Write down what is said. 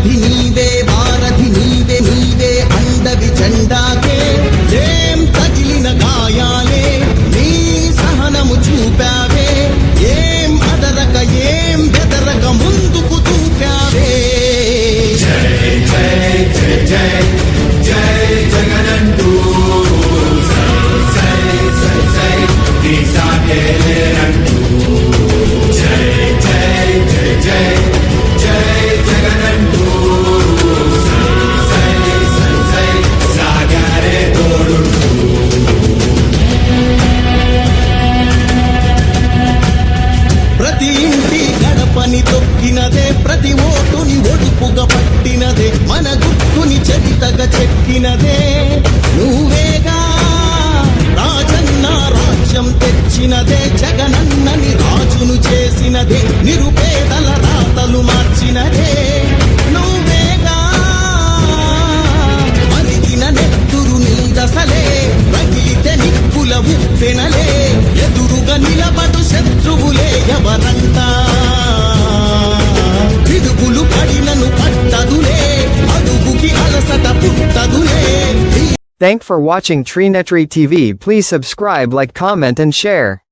अभी మన గుర్తుని చరితగ చెక్కినదే నువ్వేగా రాజన్న రాజ్యం తెచ్చినదే జగనన్నని రాజును చేసినదే. నిరుపే Thank for watching Treenetry TV. Please subscribe, like, comment and share.